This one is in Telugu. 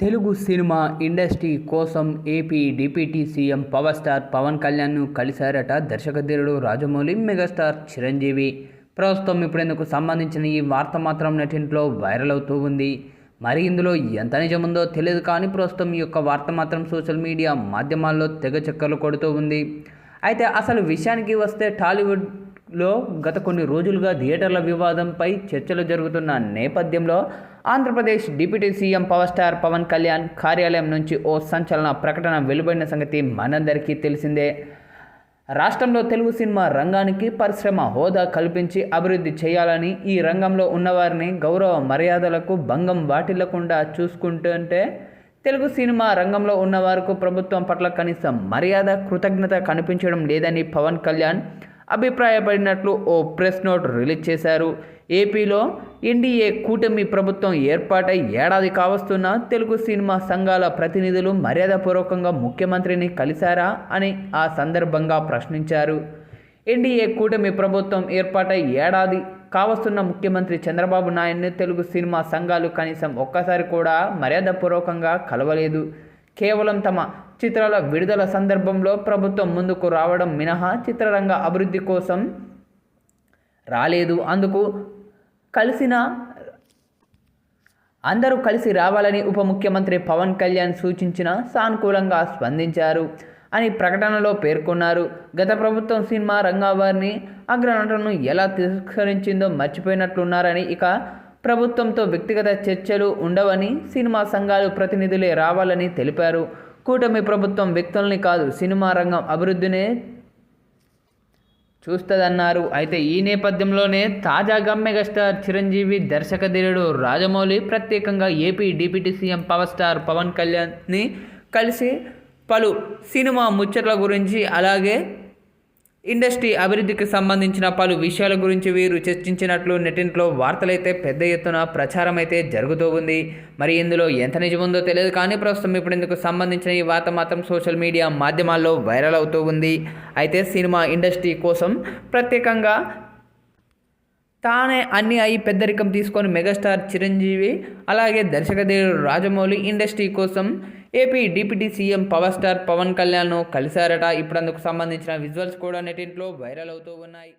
తెలుగు సినిమా ఇండస్ట్రీ కోసం AP deputy CM power star Pawan కళ్యాణ్ను కలిశారట దర్శకధీరుడు రాజమౌళి మెగాస్టార్ చిరంజీవి. ప్రస్తుతం ఇప్పుడేందుకు సంబంధించిన ఈ వార్త మాత్రం నెటింట్లో వైరల్ అవుతూ ఉంది. మరి ఇందులో ఎంత నిజముందో తెలియదు కానీ ప్రస్తుతం ఈ యొక్క వార్త మాత్రం సోషల్ మీడియా మాధ్యమాల్లో తెగ చక్కర్లు కొడుతూ ఉంది. అయితే అసలు విషయానికి వస్తే టాలీవుడ్ లో గత కొన్ని రోజులుగా థియేటర్ల వివాదంపై చర్చలు జరుగుతున్న నేపథ్యంలో Andhra Pradesh deputy CM power star Pawan Kalyan కార్యాలయం నుంచి ఓ సంచలన ప్రకటన వెలువడిన సంగతి మనందరికీ తెలిసిందే. రాష్ట్రంలో తెలుగు సినిమా రంగానికి పరిశ్రమ హోదా కల్పించి అభివృద్ధి చేయాలని ఈ రంగంలో ఉన్నవారిని గౌరవ మర్యాదలకు భంగం వాటిల్లకుండా చూసుకుంటుంటే తెలుగు సినిమా రంగంలో ఉన్నవారికి ప్రభుత్వం పట్ల కనీసం మర్యాద కృతజ్ఞత కనిపించడం లేదని పవన్ కళ్యాణ్ అభిప్రాయపడినట్లు ఓ ప్రెస్ నోట్ రిలీజ్ చేశారు. ఏపీలో ఎన్డీఏ కూటమి ప్రభుత్వం ఏర్పాటై ఏడాది కావస్తున్న తెలుగు సినిమా సంఘాల ప్రతినిధులు మర్యాదపూర్వకంగా ముఖ్యమంత్రిని కలిశారా అని ఆ సందర్భంగా ప్రశ్నించారు. ఎన్డీఏ కూటమి ప్రభుత్వం ఏర్పాటై ఏడాది కావస్తున్న ముఖ్యమంత్రి చంద్రబాబు నాయుడిని తెలుగు సినిమా సంఘాలు కనీసం ఒక్కసారి కూడా మర్యాదపూర్వకంగా కలవలేదు. కేవలం తమ చిత్రాల విడుదల సందర్భంలో ప్రభుత్వం ముందుకు రావడం మినహా చిత్రరంగ అభివృద్ధి కోసం రాలేదు. అందుకు కలిసిన అందరూ కలిసి రావాలని ఉప ముఖ్యమంత్రి పవన్ కళ్యాణ్ సూచించిన సానుకూలంగా స్పందించారు అని ప్రకటనలో పేర్కొన్నారు. గత ప్రభుత్వం సినిమా రంగవారిని అగ్రనటను ఎలా తిరస్కరించిందో మర్చిపోయినట్లున్నారని ఇక ప్రభుత్వంతో వ్యక్తిగత చర్చలు ఉండవని సినిమా సంఘాలు ప్రతినిధులే రావాలని తెలిపారు. కూటమి ప్రభుత్వం వ్యక్తుల్ని కాదు సినిమా రంగం అభివృద్ధినే చూస్తుందన్నారు. అయితే ఈ నేపథ్యంలోనే తాజాగా మెగాస్టార్ చిరంజీవి దర్శకధీరుడు రాజమౌళి ప్రత్యేకంగా AP deputy CM power star Pawan కళ్యాణ్ని కలిసి పలు సినిమా ముచ్చట్ల గురించి అలాగే ఇండస్ట్రీ అభివృద్ధికి సంబంధించిన పలు విషయాల గురించి వీరు చర్చించినట్లు నెటింట్లో వార్తలైతే పెద్ద ఎత్తున ప్రచారం అయితే జరుగుతూ ఉంది. మరి ఇందులో ఎంత నిజముందో తెలియదు కానీ ప్రస్తుతం ఇప్పుడు ఇందుకు సంబంధించిన ఈ వార్త మాత్రం సోషల్ మీడియా మాధ్యమాల్లో వైరల్ అవుతూ ఉంది. అయితే సినిమా ఇండస్ట్రీ కోసం ప్రత్యేకంగా తానే అన్ని అయి పెద్దరికం తీసుకొని మెగాస్టార్ చిరంజీవి అలాగే దర్శకదేవుడు రాజమౌళి ఇండస్ట్రీ కోసం AP deputy CM power star Pawan కళ్యాణ్ను కలిశారట. ఇప్పుడు అందుకు సంబంధించిన విజువల్స్ కూడా నెటింట్లో వైరల్ అవుతూ ఉన్నాయి.